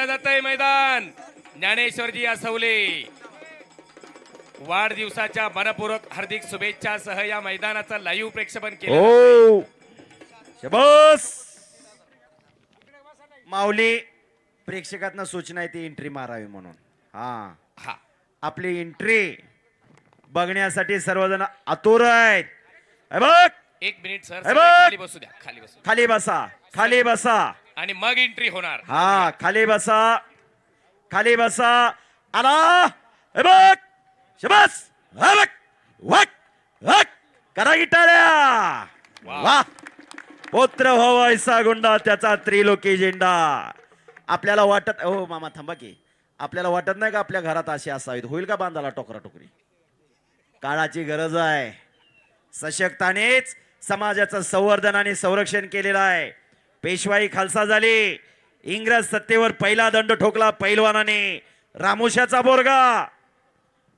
घेतलं जातंय मैदान. ज्ञानेश्वरजी असवले. वाढदिवसाच्या मनपूर्वक हार्दिक शुभेच्छासह या मैदानाचं लाईव्ह प्रेक्षेपण केलं. ओ शबास! माऊली प्रेक्षकांना सूचना आहे ती एंट्री मारावी म्हणून. हा. हा. आपली एंट्री बघण्यासाठी सर्वजण आतुर आहेत. हे बघ! एक मिनिट सर हे! खाली बसू द्या. खाली बसू. खाली बसा. खाली बसा. आणि मग एंट्री होणार. हा खाली बसा. खाली बसा. आला. हे बघ. शबास. हा बघ. वक. वक. करा गिटाऱ्या वा. पुत्र हो ऐसा गुंडा त्याचा त्रिलोकी झेंडा. आपल्याला वाटत हो मामा थांबा की. आपल्याला वाटत नाही का आपल्या घरात अशी असावीत? होईल का बांधाला टोकरा टोकरी? काळाची गरज आहे. सशक्तानेच समाजाचं संवर्धन आणि संरक्षण केलेलं आहे. पेशवाई खालसा झाली. इंग्रज सत्तेवर पहिला दंड ठोकला पैलवानाने. रामोशाचा बोरगा.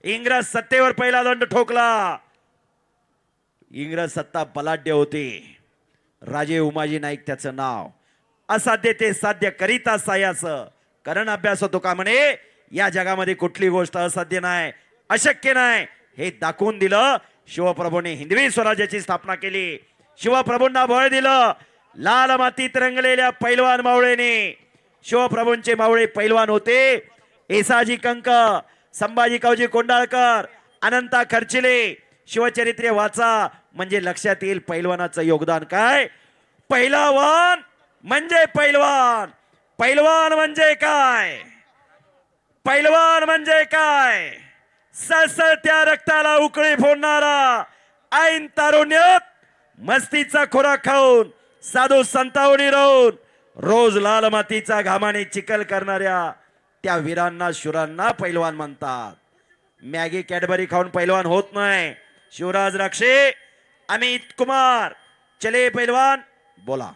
इंग्रज सत्तेवर पहिला दंड ठोकला. इंग्रज सत्ता बलाढ्य होती. राजे उमाजी नाईक त्याचं नाव. असाध्य ते साध्य करीता सायास करण अभ्यास होतो का म्हणे? या जगामध्ये कुठली गोष्ट असाध्य नाही अशक्य नाही हे दाखवून दिलं. शिवप्रभूने हिंदवी स्वराज्याची स्थापना केली. शिवप्रभूंना बळ दिलं. लाल मातीत रंगलेल्या पैलवान मावळेने शिवप्रभूंचे मावळे पैलवान होते. एसाजी कंक संभाजी कावजी कोंडाळकर अनंता खर्चिले शिवचरित्रे वाचा म्हणजे लक्षात येईल पैलवानाचं योगदान काय? पैलवान म्हणजे पैलवान. पैलवान म्हणजे काय? पैलवान म्हणजे काय? सळसळत्या रक्ताला उकळी फोडणारा ऐन तारुण्यात मस्तीचा खोराक खाऊन साधू संतावणी राहून रोज लाल मातीचा घामाने चिखल करणाऱ्या त्या वीरांना शुरांना पैलवान म्हणतात. मॅगी कॅडबरी खाऊन पैलवान होत नाही. शिवराज राक्षे अमित कुमार चले पैलवान बोला.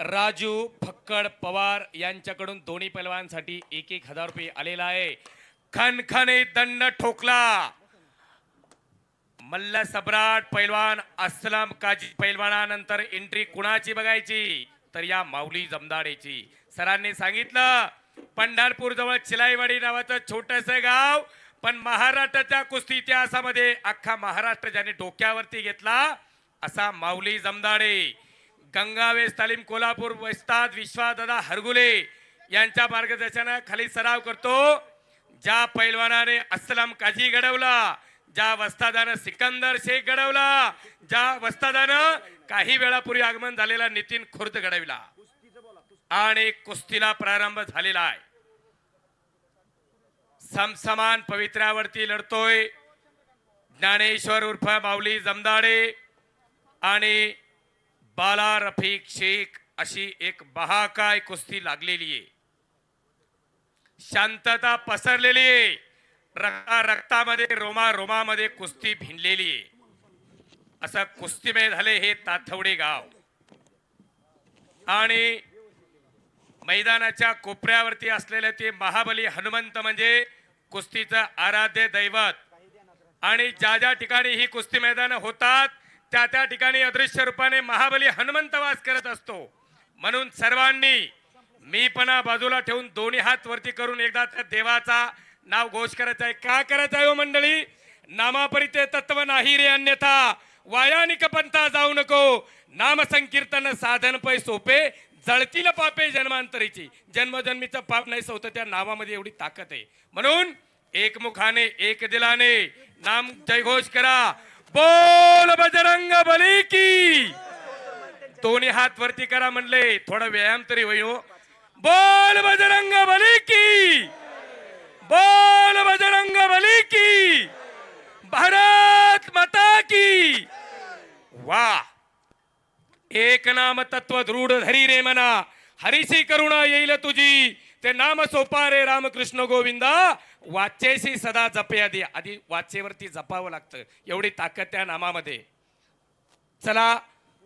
राजू फक्कड पवार यांच्याकडून दोन्ही पैलवानसाठी एक एक हजार रुपये आलेला आहे. खनखने दंड ठोकला. मल्ल सम्राट पैलवान असलम काजी पैलवानानंतर एंट्री कुणाची बघायची? तर या माऊली जमदाडेची. सरांनी सांगितलं पंढरपूर जवळ चिलाईवाडी नावाचं छोटस गाव पण महाराष्ट्राच्या कुस्ती इतिहासामध्ये अख्खा महाराष्ट्र ज्याने डोक्यावरती घेतला असा माऊली जमदाडे. गंगावेस तालीम कोल्हापूर वेस्ताद विश्वादादा हरगुले यांच्या मार्गदर्शनाखाली सराव करतो ज्या पैलवानाने अस्लम काझी घडवला. ज्या वस्तादानं सिकंदर शेख घडवला ज्या वस्तादानं काही वेळापूर्वी आगमन झालेला नितीन खुर्द घडविला. आणि कुस्तीला प्रारंभ झालेला आहे. समसमान पवित्र्यावरती लढतोय ज्ञानेश्वर उर्फ माऊली जमदाडे आणि बाला रफीक शेख अशी एक बहाकाय कुस्ती लागलेली आहे. शांतता पसरलेली आहे. रक्ता रक्तामध्ये रोमा रोमामध्ये कुस्ती भिनलेली असं कुस्तीमय झाले हे ताथवडे गाव. आणि मैदानाच्या कोपऱ्यावरती असलेले ते महाबली हनुमंत म्हणजे कुस्तीचं आराध्य दैवत. आणि ज्या ज्या ठिकाणी ही कुस्ती मैदान होतात त्या त्या ठिकाणी अदृश्य रूपाने महाबली हनुमंत वास करत असतो. म्हणून सर्वांनी मी पणा बाजूला ठेवून दोन्ही हात वरती करून एकदा त्या देवाचा नाव घोष करायचा आहे. का करायचा आहे हो मंडळी? नामापरिचय तत्व नाही रे अन्यथा. वायानिक पंथा जाऊ नको. नामसंकीर्तन साधन पै सोपे जळतील पापे जन्मांतरीची. जन्मजन्मीचं पाप नाही सवतं त्या नावामध्ये एवढी ताकद आहे. म्हणून एकमुखाने एक दिलाने नाम जयघोष करा. बोल बजरंग बली की! दोन्ही हात वरती करा म्हणले. थोडा व्यायाम तरी होईल हो. बोल बजरंग बली की! बोल बजरंग बली की भारत माता की। वा! एक नाम तत्व दृढ धरी रे मना हरिशी करुणा येईल तुझी ते नाम सोपा रे रामकृष्ण गोविंदा वाचेशी सदा जपया दे. आधी वाचेवरती जपावं लागतं एवढी ताकद त्या नामामध्ये. चला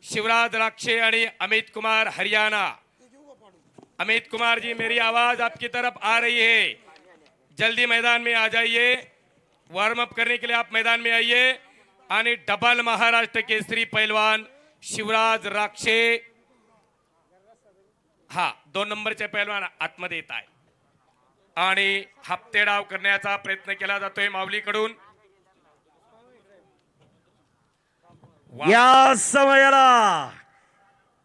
शिवराज राक्षे आणि अमित कुमार हरियाणा. अमित कुमार जी मेरी आवाज आपकी तरफ आ रही है. जल्दी मैदान में आ जाइए। वार्म अप करने के लिए आप मैदान में आइए। आणि डबल महाराष्ट्र केसरी पहलवान शिवराज राक्षे। हा दोन नंबरचे पैलवान आतमध्ये येत आहे आणि हप्ते डाव करण्याचा प्रयत्न केला जातोय माऊलीकडून। या समयाला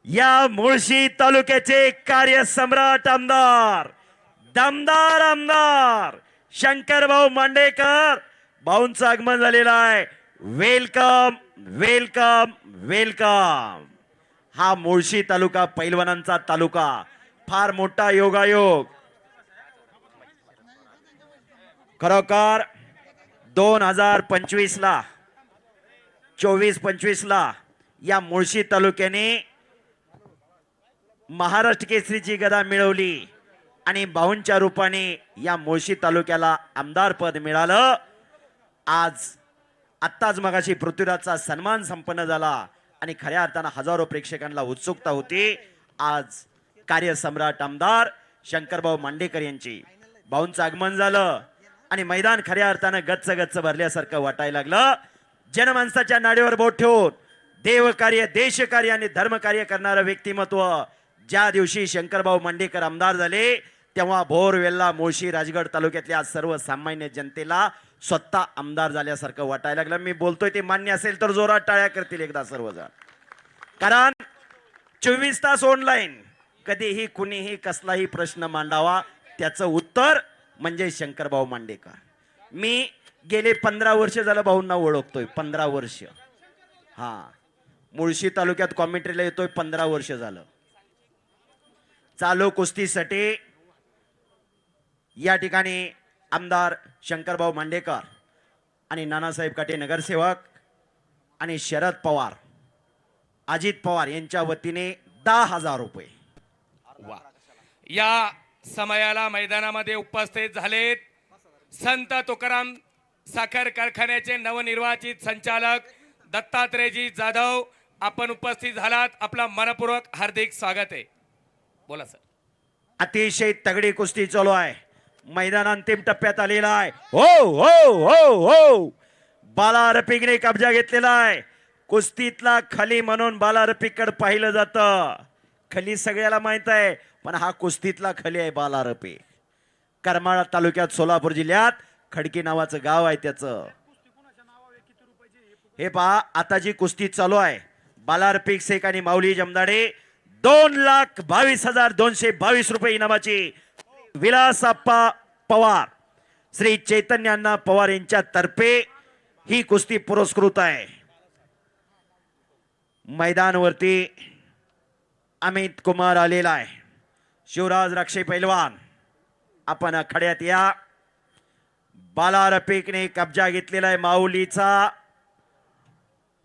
या मुळशी तालुक्याचे कार्यसम्राट आमदार दमदार आमदार शंकरभाऊ मांडेकर. भाऊंचं आगमन झालेलं आहे. वेलकम वेलकम वेलकम हा मुळशी तालुका पैलवानांचा तालुका. फार मोठा योगायोग. खरोखर दोन हजार पंचवीसला चोवीस पंचवीसला या मुळशी तालुक्याने महाराष्ट्र केसरीची गदा मिळवली. आणि भाऊंच्या रूपाने या मुळशी तालुक्याला आमदार पद मिळालं. आज आत्ताच मगाशी पृथ्वीराजचा सन्मान संपन्न झाला आणि खऱ्या अर्थानं हजारो प्रेक्षकांना उत्सुकता होती. आज कार्यसम्राट आमदार शंकरभाऊ मांडेकर यांची भाऊंचं आगमन झालं आणि मैदान खऱ्या अर्थानं गच्च गच्च भरल्यासारखं वाटायला लागलं. जनमानसाच्या नाडीवर बोट ठेवून देवकार्य देशकार्य आणि धर्मकार्य करणारं व्यक्तिमत्व ज्या दिवशी शंकरभाऊ मांडेकर आमदार झाले तेव्हा भोर वेल्ला मुळशी राजगड तालुक्यातल्या सर्वसामान्य जनतेला स्वतः आमदार झाल्यासारखं वाटायला लागलं. मी बोलतोय ते मान्य असेल तर जोरात टाळ्या करतील एकदा सर्वजण. कारण चोवीस तास ऑनलाईन कधीही कुणीही कसलाही प्रश्न मांडावा त्याचं उत्तर म्हणजे शंकरभाऊ मांडेकर. मी गेले पंधरा वर्ष झालं भाऊंना ओळखतोय पंधरा वर्ष. हा. मुळशी तालुक्यात कॉमेंट्रीला येतोय पंधरा वर्ष झालं. चालू कुस्तीसाठी या ठिकाणी आमदार शंकरभाऊ मांडेकर आणि नानासाहेब काटे नगरसेवक आणि शरद पवार अजित पवार यांच्या वतीने दहा हजार रुपये. वा. या समयाला मैदानामध्ये उपस्थित झालेत संत तुकाराम साखर कारखान्याचे नवनिर्वाचित संचालक दत्तात्रेयजी जाधव. आपण उपस्थित झालात. आपला मनपूर्वक हार्दिक स्वागत आहे. बोला सर. अतिशय तगडी कुस्ती चालू आहे. मैदान अंतिम टप्प्यात आलेला आहे. हो हो हो हो. बाला रफिकने कब्जा घेतलेला आहे. कुस्तीतला खली म्हणून बाला रफिककडे पाहिलं जातं. खली सगळ्याला माहीत आहे पण हा कुस्तीतला खली आहे बाला रफिक करमाळा तालुक्यात सोलापूर जिल्ह्यात खडकी नावाचं गाव आहे त्याचं. हे पहा आता जी कुस्ती चालू आहे बालार शेख आणि माऊली जमदाडे दोन लाख बावीस हजार दोनशे बावीस रुपये इनामाची विलासाप्पा पवार श्री चैतन्यांना पवार यांच्या तर्फे ही कुस्ती पुरस्कृत आहे. मैदानवरती अमित कुमार आलेला आहे. शिवराज राक्षे पैलवान आपण खड्यात या. बाला रफिकने कब्जा घेतलेला आहे माऊलीचा.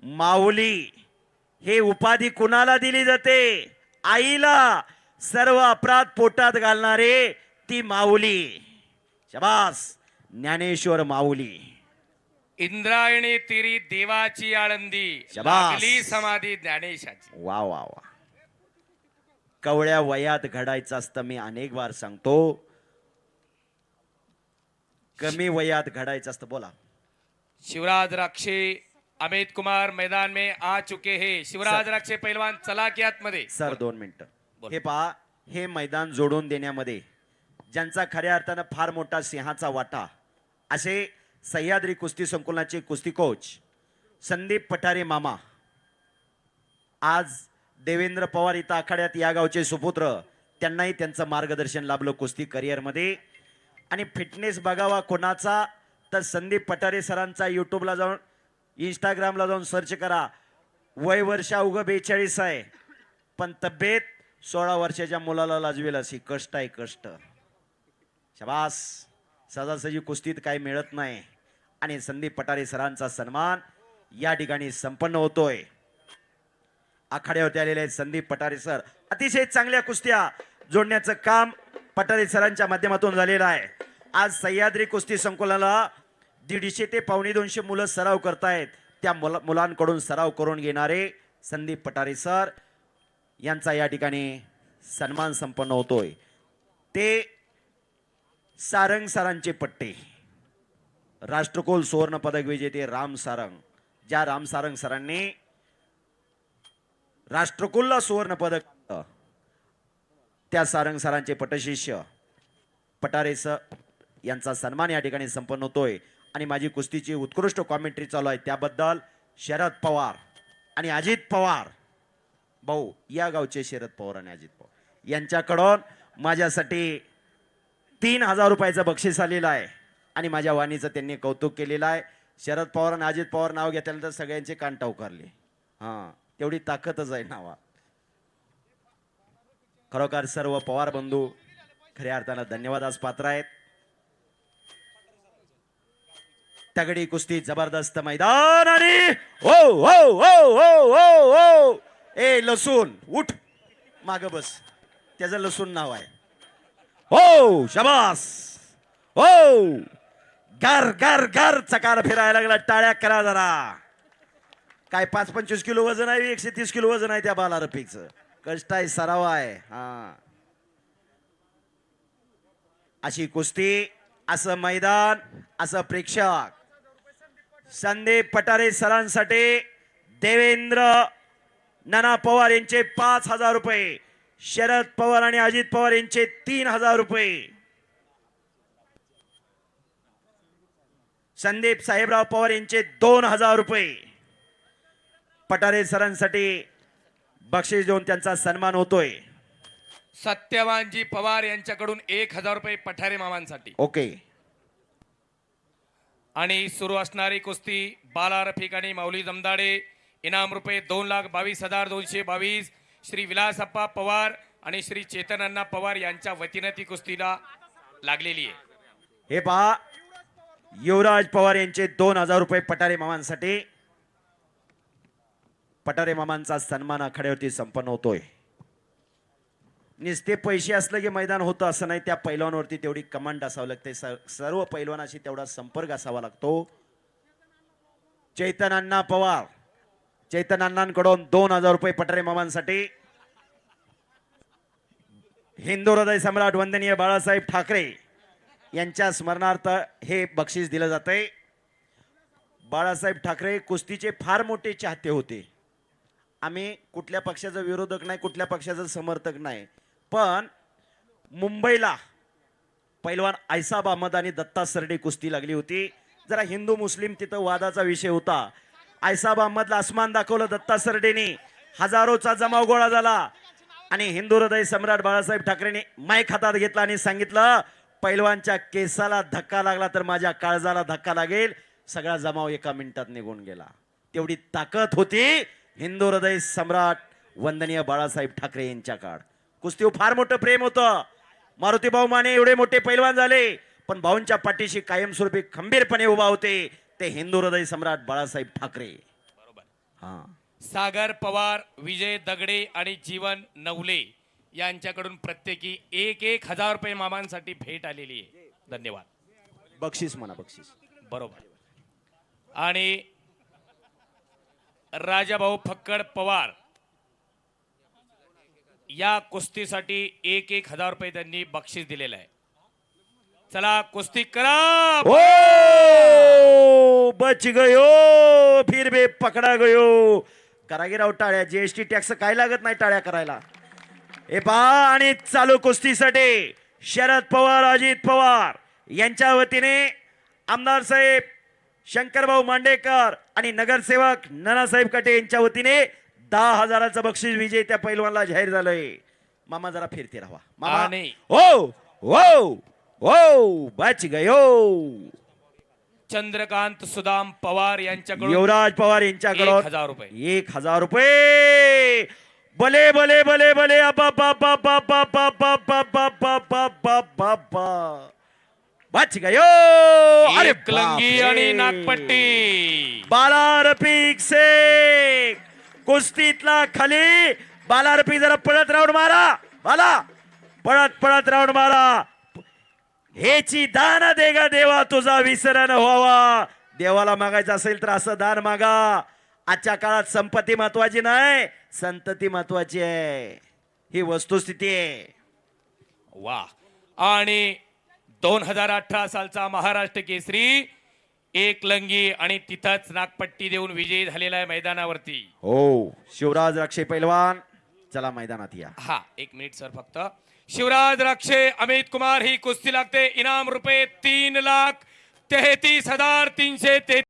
माऊली हे उपाधी कुणाला दिली जाते? आईला सर्व अपराध पोटात घालणारे ती माऊली. शबास ज्ञानेश्वर माऊली. इंद्रायणी तिरी देवाची आळंदी. शबास. लागली समाधी ज्ञानेशाची. वा वा वा. कवळ्या वयात घडायचं असतं मी अनेक बार सांगतो. कमी वयात घडायचं असतं बोला. शिवराज राक्षे अमित कुमार मैदान में आ चुके हैं. शिवराज राक्षे पहलवान चला की आतमध्ये. सर दोन मिनिटं. बोल. हे पहा हे मैदान जोडून देण्यामध्ये ज्यांचा खऱ्या अर्थानं फार मोठा सिंहाचा वाटा. असे सह्याद्री कुस्ती संकुलनाचे कुस्ती कोच संदीप पठारे मामा. आज देवेंद्र पवार इथं आखाड्यात या गावचे सुपुत्र त्यांनाही त्यांचं मार्गदर्शन लाभलं कुस्ती करिअरमध्ये आणि फिटनेस बघावा कोणाचा तर संदीप पठारे सरांचा यूट्यूबला जाऊन इंस्टाग्रामला जाऊन सर्च करा. वय वर्षा उगं बेचाळीस आहे. पण तब्येत सोळा वर्षाच्या मुलाला लाजवेल अशी कष्ट आहे कष्ट. शबास. सहजासहजी कुस्तीत काही मिळत नाही. आणि संदीप पठारे सरांचा सन्मान या ठिकाणी संपन्न होतोय. आखाड्यावरती आलेले आहेत संदीप पठारे सर. अतिशय चांगल्या कुस्त्या जोडण्याचं काम पठारे सरांच्या माध्यमातून झालेलं आहे. आज सह्याद्री कुस्ती संकुलाला दीडशे ते पावणे दोनशे मुलं सराव करतायत. त्या मुला मुलांकडून सराव करून घेणारे संदीप पठारे सर यांचा या ठिकाणी सन्मान संपन्न होतोय. ते सारंग सरांचे पट्टे. राष्ट्रकुल सुवर्ण पदक विजेते राम सारंग. ज्या राम सारंग सरांनी राष्ट्रकुलला सुवर्ण पदक त्या सारंग सरांचे पटशिष्य पटारे सर यांचा सन्मान या ठिकाणी संपन्न होतोय. आणि माझी कुस्तीची उत्कृष्ट कॉमेंट्री चालू आहे. त्याबद्दल शरद पवार आणि अजित पवार. भाऊ या गावचे शरद पवार आणि अजित पवार. यांच्याकडून माझ्यासाठी तीन हजार रुपयाचं बक्षीस आलेलं आहे. आणि माझ्या वाणीचं त्यांनी कौतुक केलेलं आहे. शरद पवार आणि अजित पवार नाव घेतल्यानंतर सगळ्यांचे कान उकारले हां तेवढी ताकदच आहे नावा. खरोखर सर्व पवार बंधू खऱ्या अर्थानं धन्यवादास पात्र आहेत. तगडी कुस्ती जबरदस्त मैदान आणि हो हो हो हो हो हो. ए लसूण उठ. माग बस. त्याचं लसूण नाव आहे. हो शबास. हो. गार घर घर चकार फिरायला लागला टाळ्या करा जरा. काय पाच पंचवीस किलो वजन आहे एकशे तीस किलो वजन आहे त्या बाला रफिकचं कष्ट आहे सराव आहे. हा. अशी कुस्ती असं मैदान असं प्रेक्षक. संदीप पटारे सरांसाठी देवेंद्र नाना पवार यांचे पाच हजार रुपये. शरद पवार आणि अजित पवार यांचे तीन हजार रुपये. संदीप साहेबराव पवार यांचे दोन हजार रुपये. पटारे सरांसाठी बक्षीस देऊन त्यांचा सन्मान होतोय. सत्यवानजी पवार यांच्याकडून एक हजार रुपये पठारे मामांसाठी. ओके. आणि सुरू असणारी कुस्ती बाला रफिक आणि माऊली जमदाडे इनाम रुपये दोन लाख बावीस हजार दोनशे बावीस श्री विलासप्पा पवार आणि श्री चेतन पवार यांच्या वतीनं ती कुस्तीला लागलेली आहे. हे पहा युवराज पवार यांचे दोन हजार रुपये पटारे मामांसाठी. पटारे मामांचा सन्मान आखाड्यावरती संपन्न होतोय. नुसते पैसे असलं की मैदान होतं असं नाही त्या पैलवानवरती तेवढी कमांड असावं लागते. स- सर्व पैलवानाशी तेवढा संपर्क असावा लागतो. चैतनांना पवार चैतन अण्णांकडून दोन हजार रुपये पटरे मामांसाठी. हिंदू हृदय सम्राट वंदनीय बाळासाहेब ठाकरे यांच्या स्मरणार्थ हे बक्षीस दिलं जातंय. बाळासाहेब ठाकरे कुस्तीचे फार मोठे चाहते होते. आम्ही कुठल्या पक्षाचा विरोधक नाही कुठल्या पक्षाचा समर्थक नाही. पण मुंबईला पैलवान ऐसाब अहमद आणि दत्ता सरडे कुस्ती लागली होती. जरा हिंदू मुस्लिम तिथं वादाचा विषय होता. ऐसाब अहमदला आसमान दाखवलं दत्ता सरडेने. हजारोचा जमाव गोळा झाला. आणि हिंदू हृदय सम्राट बाळासाहेब ठाकरेने माईक हातात घेतला आणि सांगितलं पैलवानच्या केसाला धक्का लागला तर माझ्या काळजाला धक्का लागेल. सगळा जमाव एका मिनिटात निघून गेला. तेवढी ताकद होती हिंदू हृदय सम्राट वंदनीय बाळासाहेब ठाकरे यांच्या काळ. कुस्तीवर फार मोठं प्रेम होतं. मारुती भाऊ माने एवढे मोठे पैलवान झाले पण भाऊंच्या पाठीशी कायमस्वरूपी खंबीरपणे उभा होते. ते हिंदू हृदय सम्राट बाळासाहेब ठाकरे. बरोबर. हा. सागर पवार विजय दगडे आणि जीवन नवले यांच्याकडून प्रत्येकी एक एक हजार रुपये मामांसाठी भेट आलेली आहे. धन्यवाद. बक्षीस म्हणा बक्षीस. बरोबर. आणि राजाभाऊ फक्कड पवार या कुस्तीसाठी एक एक हजार रुपये त्यांनी बक्षीस दिलेलं आहे. चला कुस्ती करा. ओ! बच गयो फिर बे पकडा गयो. करागिराव टाळ्या जीएसटी टॅक्स काय लागत नाही टाळ्या करायला? ए पा आणि चालू कुस्तीसाठी शरद पवार अजित पवार यांच्या वतीने आमदार साहेब शंकरभाऊ मांडेकर आणि नगरसेवक नानासाहेब कटे यांच्या वतीने दहा हजाराचं बक्षीस विजय त्या पैलवानला जाहीर झालंय. मामा जरा फिरते राहा. मामा. आणि- हो हो. हो बच गयो चंद्रकांत सुदाम पवार यांच्याकडून युवराज पवार यांच्याकडून एक हजार रुपये. एक हजार रुपये भले भले भले भले अबा बा बा बा बा बा बा बा बा बा बा बा बा बा बच गयो अरे एक लंगी बापरे. आणि नागपट्टी बाला रफिक शेख कुस्तीतला खाली बाला रफिक जरा पळत राऊंड मारा बाला पळत पळत राऊंड मारा हेची दान देगा देवा तुझा विसरण व्हावा. देवाला मागायचं असेल तर असं दान मागा. आजच्या काळात संपत्ती महत्वाची नाही संतती महत्वाची आहे. ही वस्तुस्थिती आहे. वा. आणि दोन हजार अठरा सालचा महाराष्ट्र केसरी एक लंगी आणि तिथंच नागपट्टी देऊन विजयी झालेला आहे मैदानावरती. हो शिवराज राक्षे पैलवान चला मैदानात या. हा एक मिनिट सर फक्त. शिवराज राक्षे अमित कुमार ही कुस्ती लागते. इनाम रुपये तीन लाख तेहतीस हजार तीनशे ते